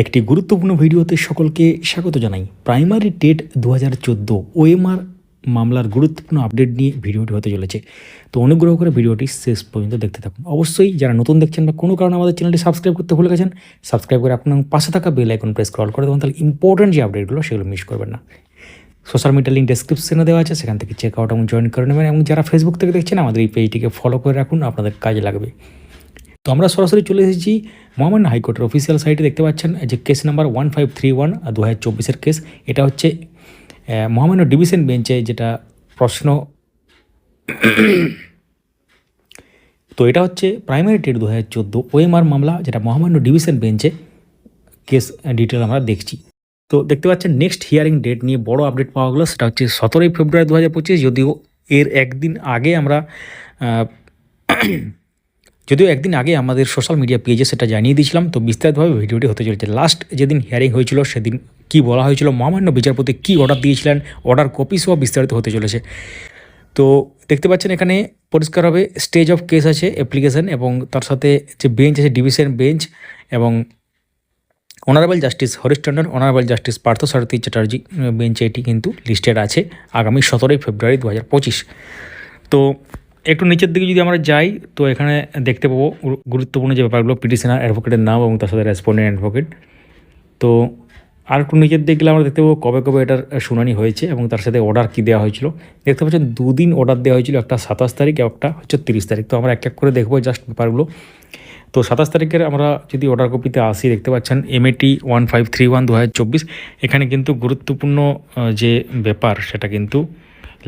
একটি গুরুত্বপূর্ণ ভিডিওতে সকলকে স্বাগত জানাই। প্রাইমারি টেট দু হাজার চোদ্দ ওএমআর মামলার গুরুত্বপূর্ণ আপডেট নিয়ে ভিডিওটি হতে চলেছে। তো অনুগ্রহ করে ভিডিওটি শেষ পর্যন্ত দেখতে থাকুন। অবশ্যই যারা নতুন দেখছেন বা কোনো কারণে আমাদের চ্যানেলটি সাবস্ক্রাইব করতে ভুলে গেছেন, সাবস্ক্রাইব করে আপনার পাশে থাকা বেল আইকন প্রেস কল করে দেবেন, তাহলে ইম্পর্টেন্ট যে আপডেটগুলো সেগুলো মিস করবেন না। সোশ্যাল মিডিয়া লিঙ্ক ডেসক্রিপশনে দেওয়া আছে, সেখান থেকে চেক আউট এবং জয়েন করে নেবেন এবং যারা ফেসবুক থেকে দেখছেন, আমাদের এই পেজটিকে ফলো করে রাখুন, আপনাদের কাজে লাগবে। তো আমরা সরাসরি চলে এসেছি মহামান্য হাইকোর্টের অফিসিয়াল সাইটে দেখতে পাচ্ছেন যে case number one five three one দু হাজার চব্বিশের কেস এটা হচ্ছে মহামান্য ডিভিশন বেঞ্চে যেটা প্রশ্ন তো এটা হচ্ছে প্রাইমারি টেট দু হাজার চোদ্দ ওএমআর মামলা, যেটা মহামান্য ডিভিশন বেঞ্চে কেস ডিটেল আমরা দেখছি। তো দেখতে পাচ্ছেন নেক্সট হিয়ারিং ডেট নিয়ে বড় আপডেট পাওয়া গেলো, সেটা হচ্ছে সতেরোই ফেব্রুয়ারি দু হাজার পঁচিশ, যদিও এর একদিন আগে আমরা যদিও একদিন আগে আমাদের সোশ্যাল মিডিয়া পেজে সেটা জানিয়ে দিয়েছিলাম, তো বিস্তারিতভাবে ভিডিওটি হতে চলেছে। লাস্ট যেদিন হিয়ারিং হয়েছিল, সেদিন কি বলা হয়েছিল, মহামান্য বিচারপতি কি অর্ডার দিয়েছিলেন অর্ডার কপি সহ বিস্তারিত হতে চলেছে। তো দেখতে পাচ্ছেন এখানে পরিষ্কারভাবে স্টেজ অফ কেস আছে অ্যাপ্লিকেশন এবং তার সাথে যে বেঞ্চ আছে ডিভিশন বেঞ্চ এবং honourable justice Harish Tandon honourable justice Partha Sarathi Chatterjee বেঞ্চে এটি কিন্তু লিস্টেড আছে আগামী সতেরোই ফেব্রুয়ারি দু হাজার পঁচিশ। তো একটু নিচের দিকে যদি আমরা যাই, তো এখানে দেখতে পাবো গুরুত্বপূর্ণ যে ব্যাপারগুলো পিটিশনার অ্যাডভোকেটের নাম এবং তার সাথে রেসপন্ডেন্ট অ্যাডভোকেট তো আর একটু নিচের দিকে গেলে আমরা দেখতে পাবো কবে কবে এটার শুনানি হয়েছে এবং তার সাথে অর্ডার কী দেওয়া হয়েছিল। দেখতে পাচ্ছেন দুদিন অর্ডার দেওয়া হয়েছিল, একটা সাতাশ তারিখ একটা হচ্ছে তিরিশ তারিখ। তো আমরা এক এক করে দেখব জাস্ট ব্যাপারগুলো। তো সাতাশ তারিখের আমরা যদি অর্ডার কপিতে আসি, দেখতে পাচ্ছেন MAT one five three one দু হাজার চব্বিশ। এখানে কিন্তু গুরুত্বপূর্ণ যে ব্যাপার, সেটা কিন্তু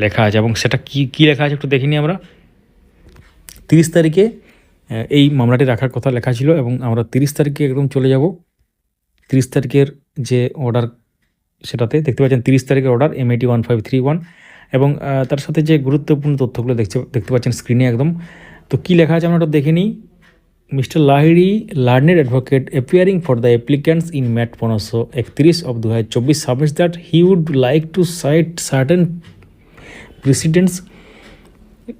লেখা আছে এবং সেটা কি, কী লেখা আছে একটু দেখিনি আমরা। তিরিশ তারিখে এই মামলাটি রাখার কথা লেখা ছিল এবং আমরা তিরিশ তারিখে একদম চলে যাব। তিরিশ তারিখের যে অর্ডার সেটাতে দেখতে পাচ্ছেন তিরিশ তারিখের order MAT one five three one এবং তার সাথে যে গুরুত্বপূর্ণ তথ্যগুলো দেখতে দেখতে পাচ্ছেন স্ক্রিনে একদম। তো কী লেখা আছে আমরা ওটা দেখে নিই। Mister Lahiri learned advocate appearing for the applicants in MAT পনেরোশো একত্রিশ অফ দু হাজার চব্বিশ submits that he would like to cite certain precedents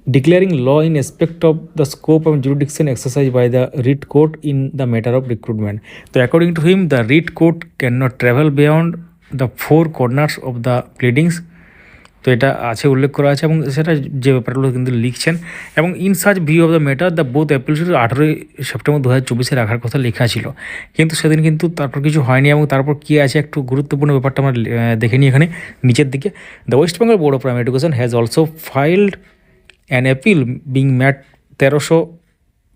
declaring law in respect of the scope and jurisdiction exercised by the writ court in the matter of recruitment. So, according to him, the writ court cannot travel beyond the four corners of the pleadings. তো এটা আছে উল্লেখ করা আছে এবং সেটা যে ব্যাপারগুলো কিন্তু লিখছেন এবং in search view of the matter the both application আঠেরোই সেপ্টেম্বর দু হাজার চব্বিশে রাখার কথা লেখা ছিল কিন্তু সেদিন কিন্তু তারপর কিছু হয়নি এবং তারপর কী আছে একটু গুরুত্বপূর্ণ ব্যাপারটা আমরা দেখে নিই এখানে নিচের দিকে the West Bengal board of primary education has also filed an appeal being MAT তেরোশো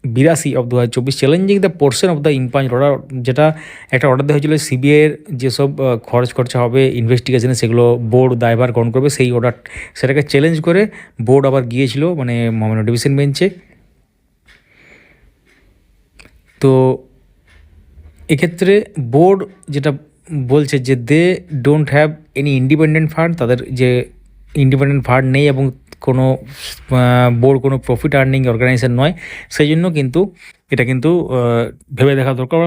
বিরাশি অফ দু হাজার চব্বিশ challenging the portion of the impugned order যেটা একটা অর্ডার দেওয়া হয়েছিল সিবিআইয়ের যেসব খরচ খরচা হবে ইনভেস্টিগেশনে সেগুলো বোর্ড দায়ভার গ্রহণ করবে, সেই অর্ডার সেটাকে চ্যালেঞ্জ করে বোর্ড আবার গিয়েছিল মানে মহামান্য ডিভিশন বেঞ্চে তো এক্ষেত্রে বোর্ড যেটা বলছে যে they don't have any independent fund তাদের যে ইন্ডিপেন্ডেন্ট ফান্ড নেই এবং কোনো বোর্ড কোনো প্রফিট আর্নিং অর্গানাইজেশন নয়। সেই জন্য কিন্তু এটা কিন্তু ভেবে দেখা দরকার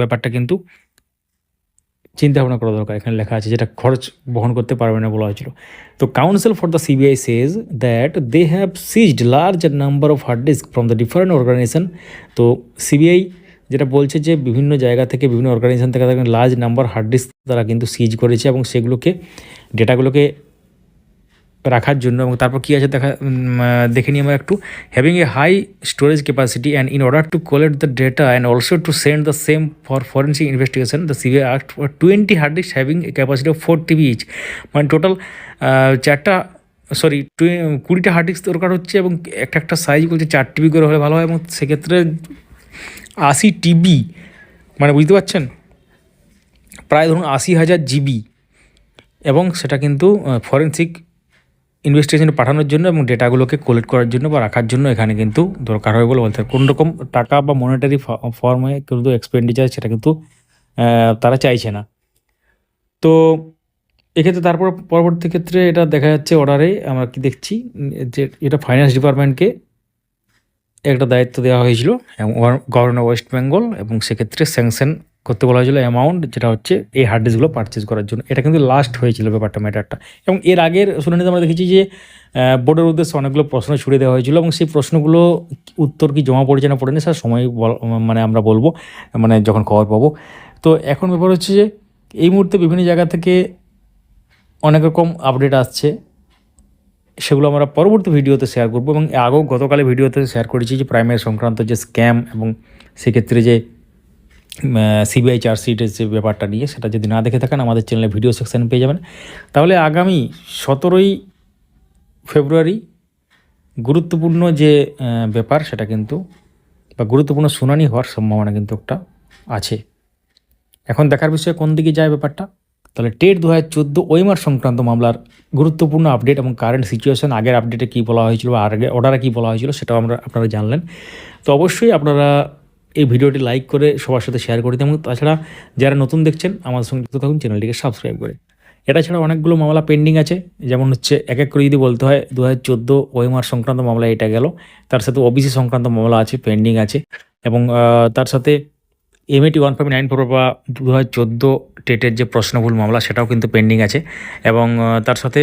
ব্যাপারটা কিন্তু চিন্তা ভাবনা করা দরকার। এখানে লেখা আছে যেটা খরচ বহন করতে পারবে না বলা হয়েছিল। তো council for the CBI says that they have seized large number of hard disk from the different organisation তো সিবিআই যেটা বলছে যে বিভিন্ন জায়গা থেকে বিভিন্ন অর্গানাইজেশন থেকে লার্জ নাম্বার হার্ড ডিস্ক তারা কিন্তু সিজ করেছে এবং সেগুলোকে ডেটাগুলোকে রাখার জন্য এবং তারপর কী আছে দেখা দেখে নিই আমরা একটু। Having a high storage capacity and in order to collect the data and also to send the same for forensic investigation the CBI act for twenty hard disk having a capacity of four TB each মানে total চারটা sorry কুড়িটা hard disk দরকার হচ্ছে এবং একটা একটা size বলছে চার টিবি করে হলে ভালো হয় এবং সেক্ষেত্রে আশি টিবি মানে বুঝতে পারছেন? প্রায় ধরুন আশি হাজার জিবি এবং সেটা কিন্তু ফরেন্সিক ইনভেস্টিগেশনে পাঠানোর জন্য এবং ডেটাগুলোকে কালেক্ট করার জন্য বা রাখার জন্য এখানে কিন্তু দরকার হয় বলে বলতে কোন রকম টাকা বা মনিটারি ফর্মে কিন্তু এক্সপেন্ডিচার সেটা কিন্তু তারা চাইছে না। তো এক্ষেত্রে তারপর পরবর্তী ক্ষেত্রে এটা দেখা যাচ্ছে অর্ডারে আমরা কি দেখছি, যে এটা ফাইন্যান্স ডিপার্টমেন্টকে একটা দায়িত্ব দেওয়া হয়েছিল গভর্নর ওয়েস্ট বেঙ্গল এবং সেক্ষেত্রে স্যাংশন করতে বলা হয়েছিল অ্যামাউন্ট যেটা হচ্ছে এই হার্ড ডিস্কগুলো পারচেজ করার জন্য। এটা কিন্তু লাস্ট হয়েছিল ব্যাপারটা ম্যাটারটা এবং এর আগের শুনানিতে আমরা দেখেছি যে বোর্ডের উদ্দেশ্যে অনেকগুলো প্রশ্ন ছুড়ে দেওয়া হয়েছিল এবং সেই প্রশ্নগুলো উত্তর কি জমা পড়েছে না পড়েনি, স্যার সময় মানে আমরা বলব মানে যখন খবর পাবো। তো এখন ব্যাপার হচ্ছে যে, এই মুহূর্তে বিভিন্ন জায়গা থেকে অনেক রকম আপডেট আসছে। সেগুলো আমরা পরবর্তী ভিডিওতে শেয়ার করব এবং আগেও গতকালে ভিডিওতে শেয়ার করেছি যে প্রাইমারি সংক্রান্ত যে স্ক্যাম এবং সেক্ষেত্রে যে সিবিআই চার্জশিটের যে ব্যাপারটা নিয়ে সেটা যদি না দেখে থাকেন, আমাদের চ্যানেলে ভিডিও সেকশানে পেয়ে যাবেন। তাহলে আগামী সতেরোই ফেব্রুয়ারি গুরুত্বপূর্ণ যে ব্যাপার, সেটা কিন্তু বা গুরুত্বপূর্ণ শুনানি হওয়ার সম্ভাবনা কিন্তু একটা আছে। এখন দেখার বিষয়ে কোন দিকে যায় ব্যাপারটা? তাহলে টেট দু হাজার চোদ্দ ওয়েমার সংক্রান্ত মামলার গুরুত্বপূর্ণ আপডেট এবং কারেন্ট সিচুয়েশন আগের আপডেটে কী বলা হয়েছিল বা আগে অর্ডারে কী বলা হয়েছিল সেটাও আমরা, আপনারা জানলেন। তো অবশ্যই আপনারা এই ভিডিওটি লাইক করে সবার সাথে শেয়ার করে দিন। এবং তাছাড়া যারা নতুন দেখছেন, আমাদের সঙ্গে যুক্ত থাকুন চ্যানেলটিকে সাবস্ক্রাইব করে। এটা ছাড়া অনেকগুলো মামলা পেন্ডিং আছে। যেমন হচ্ছে, এক এক করে যদি বলতে হয় দু হাজার চোদ্দ ওয়েমার সংক্রান্ত মামলা এটা গেল। তার সাথে ওবিসি সংক্রান্ত মামলা আছে পেন্ডিং আছে। এবং তার সাথে MAT one five nine four বা দু হাজার চোদ্দ টেটের যে প্রশ্নভুল মামলা, সেটাও কিন্তু পেন্ডিং আছে। এবং তার সাথে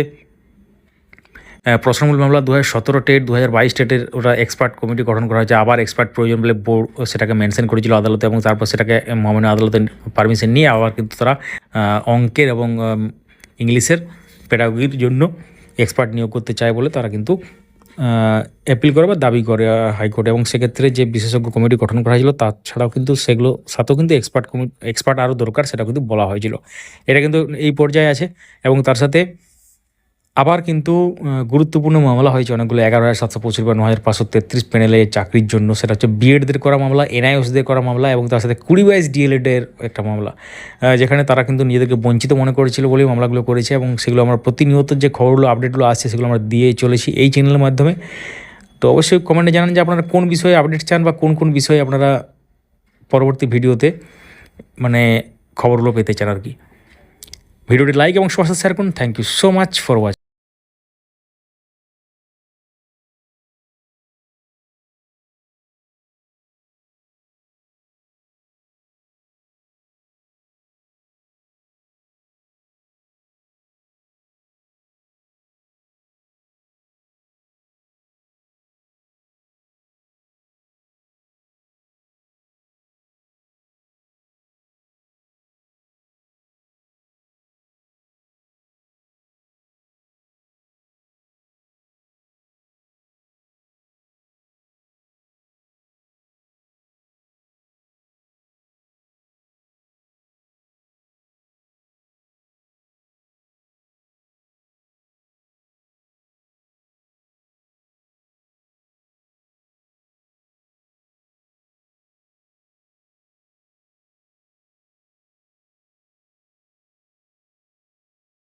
প্রশ্নমূল মামলা দু হাজার সতেরো টেট দু হাজার বাইশ টেটের ওরা এক্সপার্ট কমিটি গঠন করা হয়েছে। আবার এক্সপার্ট প্রয়োজন বলে বোর্ড সেটাকে মেনশন করেছিল আদালতে এবং তারপর সেটাকে মহামান্য আদালতের পারমিশন নিয়ে আবার কিন্তু তারা অঙ্কের এবং ইংলিশের পেডাগোগির জন্য এক্সপার্ট নিয়োগ করতে চায় বলে তারা কিন্তু অ্যাপিল করে বা দাবি করে হাইকোর্টে। এবং সেক্ষেত্রে যে বিশেষজ্ঞ কমিটি গঠন করা হয়েছিল তাছাড়াও কিন্তু সেগুলো সাথেও কিন্তু এক্সপার্ট কমিটি এক্সপার্ট আরও দরকার সেটা কিন্তু বলা হয়েছিল। এটা কিন্তু এই পর্যায়ে আছে এবং তার সাথে আবার কিন্তু গুরুত্বপূর্ণ মামলা হয়েছে অনেকগুলো, এগারো হাজার সাতশো পঁচিশ বা ন হাজার পাঁচশো তেত্রিশ প্যানেলে চাকরির জন্য। সেটা হচ্ছে বিএডদের করা মামলা এনআইওসদের করা মামলা এবং তার সাথে কুড়ি বাইশ ডিএলএডের একটা মামলা যেখানে তারা কিন্তু নিজেদেরকে বঞ্চিত মনে করেছিল বলেই মামলাগুলো করেছে এবং সেগুলো আমরা প্রতিনিয়ত যে খবরগুলো আপডেটগুলো আসছে, সেগুলো আমরা দিয়ে চলেছি এই চ্যানেলের মাধ্যমে। তো অবশ্যই কমেন্টে জানান যে আপনারা কোন বিষয়ে আপডেট চান বা কোন কোন বিষয়ে আপনারা পরবর্তী ভিডিওতে মানে খবরগুলো পেতে চান আর কি। ভিডিওটি লাইক এবং সবার সাথে শেয়ার করুন। Thank you so much for watch